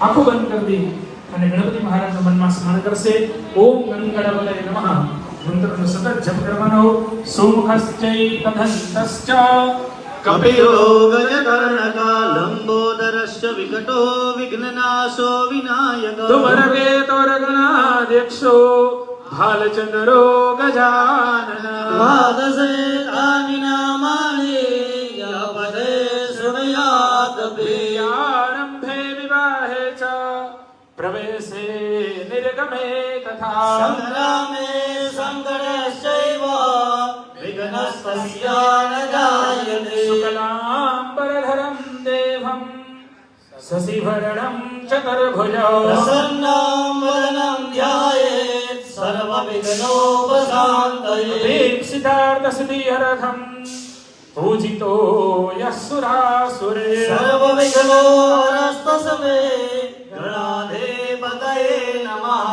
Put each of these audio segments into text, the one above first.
આંખો બંધ કરી દે અને ગણપતિ મહારાજના મનમાં સ્મરણ કરશે. ઓમ ગણગણપતય નમઃ. મંત્રનો સતત જપ કરવાનો. સોમુખશ્ચૈ કથંતશ્ચ કપિલો ગજકર્ણકા લંબોદરશ્ચ વિકટો વિઘ્નનાશો વિનાયક. તુમરગે તોરગણાધ્યક્ષો ભાલચંદ્રો ગજાનન. તાની સંગ્રામે તથા સંગ્રામે સંગણશ્ચૈવ વિઘ્નસ્તસ્ય ન જાયતે શુક્લાંબરધરં દેવં શશિભરણં ચતુર્ભુજ પ્રસન્नं વદनं ध्यायेत् સર્વવિઘ્નોપશાन्तये ભીમસિદ્ધાર્થ સિદ્ધિહરથં પૂજિતો યસુરાસુરે સર્વવિઘ્નોરસ્તસમે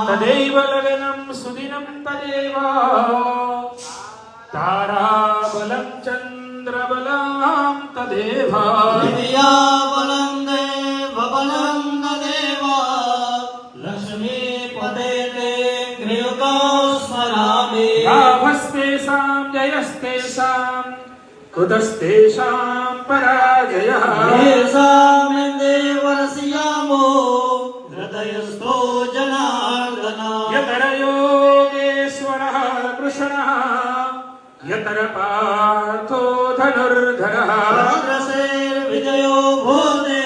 તદેવ લગનમ સુદિનમ તદેવ તારા બલમ ચંદ્ર બલમ તદેવ દિવ્યા બલમ દેવ બલમ તદેવ લક્ષ્મી પદે તે ગ્રયોતો સ્મરામે ભાવસ્તેષાં જયસ્તેષાં કુતસ્તેષાં પરાજયઃ દેવરસિયામો હૃદયસ્ यतर योगेश्वरः कृष्णः यतर पार्थो धनुर्धरः भद्रशेर्विजयो भूते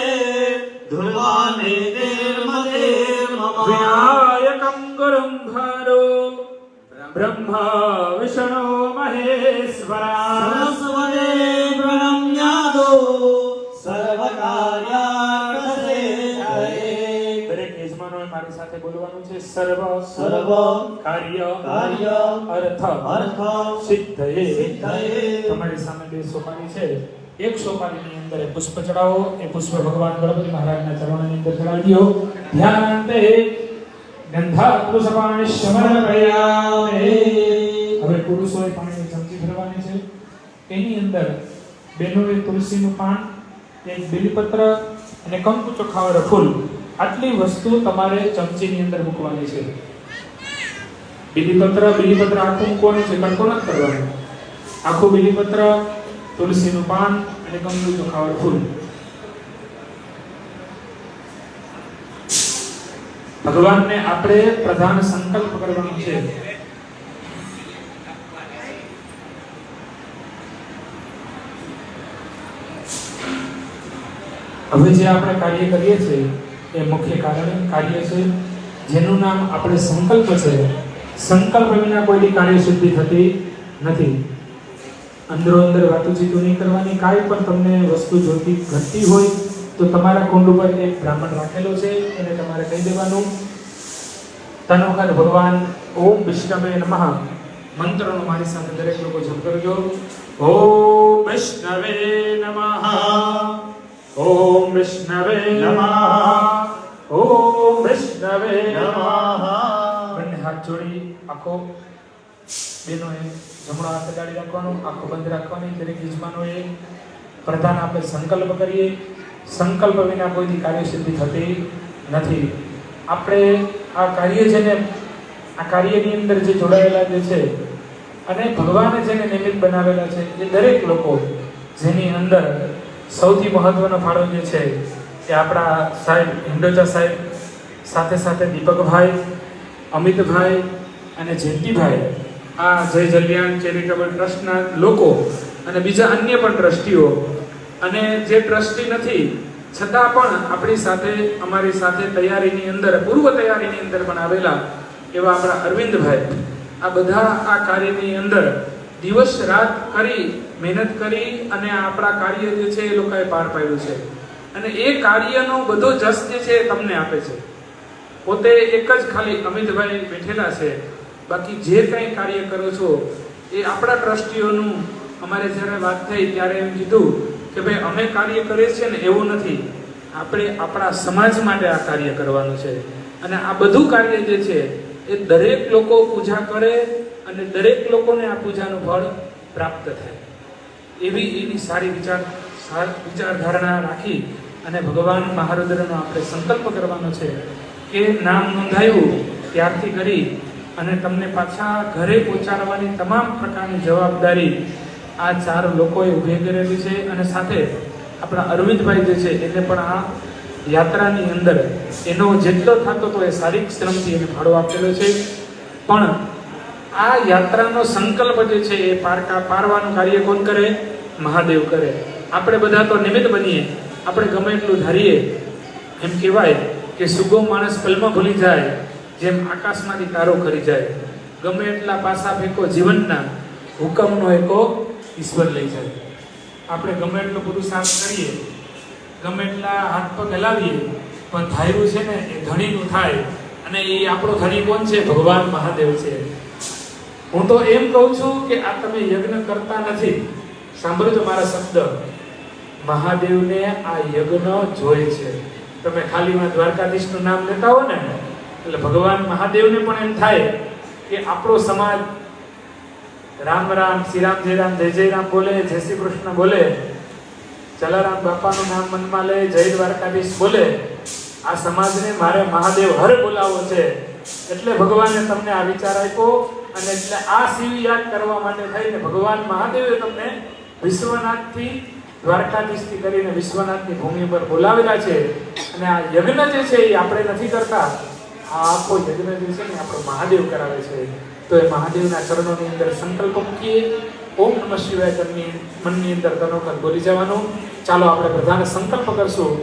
ध्रुवानेतिर्मतिर्मम विनायकं गुरुं भारो ब्रह्मा विष्णो महेश्वरा सरस्वते સર્વ સર્વ કાર્ય કાર્ય અર્થ અર્થ સિદ્ધયે સિદ્ધયે તમારી સામે બે સોપારી છે એક સોપારીની અંદર એ પુષ્પ ચડાવો એ પુષ્પ ભગવાન ગણપતિ મહારાજના ચરણોની અંદર ચડાવી દો ધ્યાનાંતે ગંધા પુષ્પાણી સમર્પયામે હવે પુરુષોએ પાણીની ચમચી ભરવાની છે। એની અંદર બહેનોએ તુલસીનું પાન એક બીલીપત્ર અને કંકુ ચોખાવાળા ફૂલ આટલી વસ્તુ તમારે ચમચીની અંદર મૂકવાની છે. બીલીપત્ર બીલીપત્ર આખું મૂકવાનું છે કટકો નથી કરવાનું? આખું બીલીપત્ર, તુલસીનું પાન અને કંકુ ચોખાવાળું ફૂલ. ભગવાનને આપણે પ્રધાન સંકલ્પ કરવાનો છે. હવે જે આપણે કાર્ય કરીએ છીએ એ મુખ્ય કારણ, કાર્ય છે. જેનું નામ આપણે સંકલ્પ છે. સંકલ્પ વિના કોઈની કાર્ય સિદ્ધિ થતી નથી. અંદરો અંદર વાતુચીતો નહીં કરવાની, કાંઈ પણ તમને વસ્તુ જોતી ઘટતી હોય, તો તમારા કુંડ ઉપર એક બ્રાહ્મણ રાખેલો છે, એને તમારે કહી દેવાનું. તનોહર ભગવાન, ઓમ વિષ્ણવે નમઃ. મંત્રનો મારી સાથે દરેક લોકો જપ કરજો. ઓમ વિષ્ણવે નમઃ. ઓમ વિષ્ણવે આખો બેનોએ જમણો હાથ અડાડી રાખવાનો, આંખો બંધ રાખવાની, દરેક યજમાનોએ પ્રધાન આપણે સંકલ્પ કરીએ. સંકલ્પ વિના કોઈની કાર્યસિદ્ધિ થતી નથી. આપણે આ કાર્ય છે ને આ કાર્યની અંદર જે જોડાયેલા જે છે, અને ભગવાને જેને નિમિત્ત બનાવેલા છે, એ દરેક લોકો જેની અંદર સૌથી મહત્વનો ફાળો જે છે, એ આપણા સાહેબ હિંડોચા સાહેબ, સાથે સાથે દીપકભાઈ, અમિતભાઈ અને જયંતિભાઈ, આ જય જલ્યાણ ચેરિટેબલ ટ્રસ્ટના લોકો અને બીજા અન્ય પણ ટ્રસ્ટીઓ. અને જે ટ્રસ્ટી નથી, છતાં પણ આપણી સાથે, અમારી સાથે તૈયારીની અંદર, પૂર્વ તૈયારીની અંદર પણ આવેલા એવા આપણા અરવિંદભાઈ. આ બધા આ કાર્યની અંદર દિવસ રાત કરી, મહેનત કરી અને આપણા કાર્ય જે છે એ લોકોએ પાર પાડ્યું છે. અને એ કાર્યનો બધો જસ જે છે તમને આપે છે. પોતે એક જ ખાલી અમિતભાઈ બેઠેલા છે. બાકી જે કંઈ કાર્ય કરો છો, એ આપણા ટ્રસ્ટીઓનું અમારે જ્યારે વાત થઈ ત્યારે એમ કીધું કે ભાઈ, અમે કાર્ય કરીએ છીએ ને એવું નથી. આપણે આપણા સમાજ માટે આ કાર્ય કરવાનું છે. અને આ બધું કાર્ય જે છે, એ દરેક લોકો પૂજા કરે અને દરેક લોકોને આ પૂજાનું ફળ પ્રાપ્ત થાય. એવી એની સારી વિચાર વિચારધારણા રાખી અને ભગવાન મહારુદ્રનો આપણે સંકલ્પ કરવાનો છે કે નામ નોંધાયું, ત્યારથી કરી અને તમને પાછા ઘરે પહોંચાડવાની તમામ પ્રકારની જવાબદારી આ ચાર લોકોએ ઊભી કરેલી છે અને સાથે આપણા અરવિંદભાઈ જે છે, એને પણ આ યાત્રાની અંદર એનો જેટલો થતો હતો એ શારીરિક શ્રમથી એને ફાળો આપેલો છે. પણ આ યાત્રાનો સંકલ્પ જે છે, એ પારકા પારવાનું કાર્ય કોણ કરે? મહાદેવ કરે. આપણે બધા તો નિમિત્ત બનીએ. આપણે ગમે એટલું ધારીએ. એમ કહેવાય કે સુગો માણસ પલમાં ભૂલી જાય. જેમ આકાશમાંથી તારો કરી જાય, ગમે એટલા પાસા ફેંકો જીવનના હુકમનો એકો ઈશ્વર લઈ જાય. આપણે ગમે એટલો પુરુષાર્થ કરીએ, ગમે એટલા હાથ પગ હલાવીએ, પણ ધાર્યું છે ને એ ધણીનું થાય, અને એ આપણો ધણી કોણ છે? ભગવાન મહાદેવ છે. હું તો એમ કહું છું કે આ તમે યજ્ઞ કરતા નથી. સાંભળજો મારા શબ્દ. મહાદેવને આ યજ્ઞ જોઈ છે. તમે ખાલીમાં દ્વારકાધીશનું નામ લેતા હો ને એટલે ભગવાન મહાદેવને પણ એમ થાય કે આપણો સમાજ રામ રામ, શ્રી રામ, જય રામ, જય જય રામ બોલે, જય શ્રી કૃષ્ણ બોલે જલારામ બાપાનું નામ મનમાં લે, જય દ્વારકાધીશ બોલે, આ સમાજને મારે મહાદેવ હર બોલાવો છે. એટલે ભગવાને તમને આ વિચાર આપ્યો અને એટલે આ શિવ યાદ કરવા માટે થઈને ભગવાન મહાદેવે તમને વિશ્વનાથથી, દ્વારકાધીશથી કરીને વિશ્વનાથની ભૂમિ પર બોલાવેલા છે. અને આ યજ્ઞ જે છે એ આપણે નથી કરતા. આ આખો યજ્ઞ જે છે ને આપણો મહાદેવ કરાવે છે, તો એ મહાદેવના ચરણોની અંદર સંકલ્પ મૂકીએ. ઓમ નમઃ શિવાય તમને મનની અંદર તનો બોલી જવાનું. ચાલો આપણે બધાને સંકલ્પ કરશું.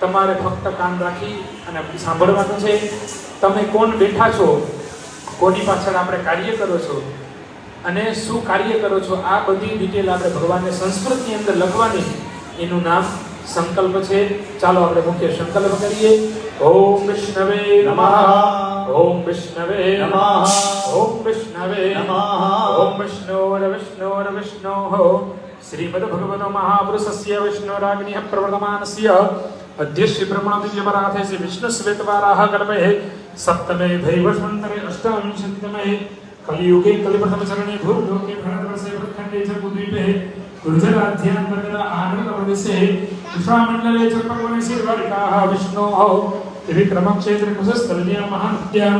તમારે ફક્ત કાન રાખી અને સાંભળવાનું છે. તમે કોણ બેઠા છો? કોની પાછળ આપણે કાર્ય કરો છો? અને શું કાર્ય કરો છો? આ બધી ડિટેલ આપણે ભગવાનને સંસ્કૃતની અંદર લખવાની. એનું નામ સંકલ્પ છે. ચાલો આપણે મુખ્ય સંકલ્પ કરીએ. ઓમ વિષ્ણવે નમઃ. ઓમ વિષ્ણવે નમઃ. ઓમ વિષ્ણવે નમઃ. ઓમ વિષ્ણોર વિષ્ણોર વિષ્ણોઃ શ્રીમદ ભગવતો મહાપુરુષસ્ય વિષ્ણોરાગ્નિઃ પ્રવર્તમાનસ્ય. અધ્યશ્રી બ્રહ્મણ દિવ્યપરાથે શ્રી વિષ્ણુ શ્વેતવારાહ કલ્પે સપ્તમે ભૈવસ્વંતરે અષ્ટાવિંશતિતમે કલિયુગે કલિપ્રથમ ચરણે ભૂલોકે ભરતવર્ષે ભરતખંડે ચ ભૂદ્વીપે ગુર્જરાધ્યાંતર્ગત આનંદ પ્રદેશે उषामण्डले च पगुणशिवर्गाः विष्णोः त्रिविक्रमं क्षेत्रकृशस्थल्यां महानत्या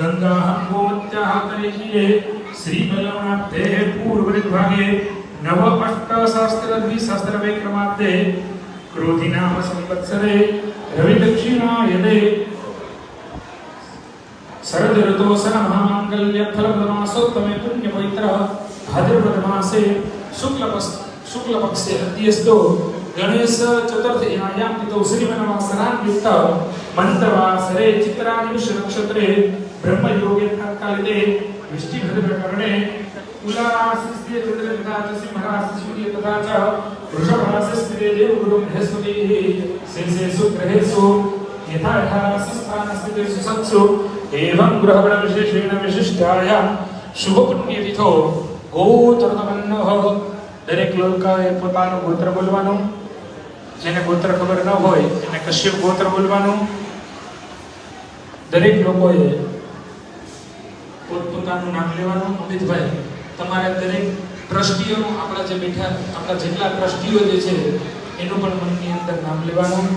गङ्गाः गोमत्याः तरिशीये श्रीबलवनाब्धेः पूर्वनिर्भागे नवअष्टसहस्रद्विसहस्रविक्रमाब्धे क्रोधिनाम संवत्सरे रविदक्षिणायने शरद ऋतोसर महामांगल्य फलप्रदमासोत्तमे पुण्यपवित्रः भाद्रपदमासे शुक्लपस्त शुक्ल पक्षे अन्यस्तु गणेश चतुर्थीयायां तिथौ श्रीमनवासरान्वित मन्तवासरे चित्रानिमिष नक्षत्रे ब्रह्मयोगे प्रातःकालिने वृष्टिभद्रकरणे कुलाराशिस्थिते चन्द्र तथा च सिंहराशि सूर्य तथा च वृषभराशिस्थिते देवगुरु बृहस्पतिः शेषेषु ग्रहेषु यथा यथा राशिस्थानस्थितेषु सत्सु एवं गृहगणविशेषेण विशिष्टाय। शुभपुण्यतिथौ। गोतृतमन्नः દરેક લોકોએ પોતાનું ગોત્ર બોલવાનું. જેને ગોત્ર ખબર ન હોય, એને કશ્યપ ગોત્ર બોલવાનું. દરેક લોકોએ પોતપોતાનું નામ લેવાનું. અમિતભાઈ, તમારે દરેક ટ્રસ્ટીઓનું આપણા જે બેઠા, આપણા જેટલા ટ્રસ્ટીઓ જે છે, એનું પણ મનની અંદર નામ લેવાનું.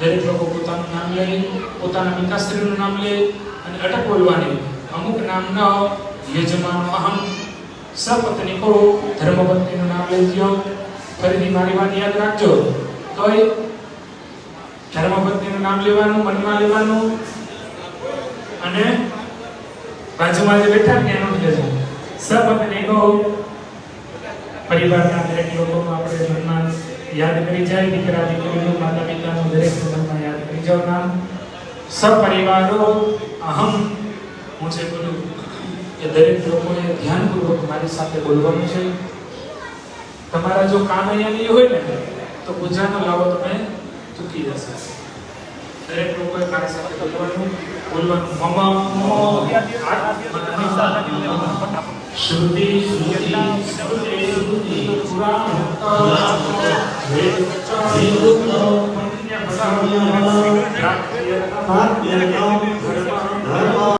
દરેક લોકો પોતાનું નામ લે, પોતાના પિતાશ્રીનું નામ લે અને અટક બોલવાની. અમુક નામ ન યજમાન અહમ. સપત્નીકો ધર્મપત્નીનું નામ લેજો ફરીથી મારી વાત યાદ રાખજો. તોય ધર્મપત્નીનું નામ લેવાનું, મનમાં લેવાનું અને બાજુમાં જે બેઠા ને એનું લેજો. સપત્ની કહો પરિવારના દરેક લોકોનું આપણે મનમાં યાદ કરી જાય, દીકરા, દીકરીનું, માતા પિતાનું દરેક મનમાં યાદ કરી જાઓ નામ. સપરિવારો, અહમ, હું છે બોલું એ દરેક લોકોએ ધ્યાનપૂર્વક મારી સાથે બોલવાનું છે તમારા જો કામ અહીંયા નહીં હોય ને તો પૂજાનો લાવો તમે ચૂકી જશે દરેક લોકોએ મારી સાથે બોલવાનું બોલવાનું મમ શ્રુતિ શ્રુતિ શ્રુતિ શ્રુતિ પુરાણ વેદ વેદ પુણ્ય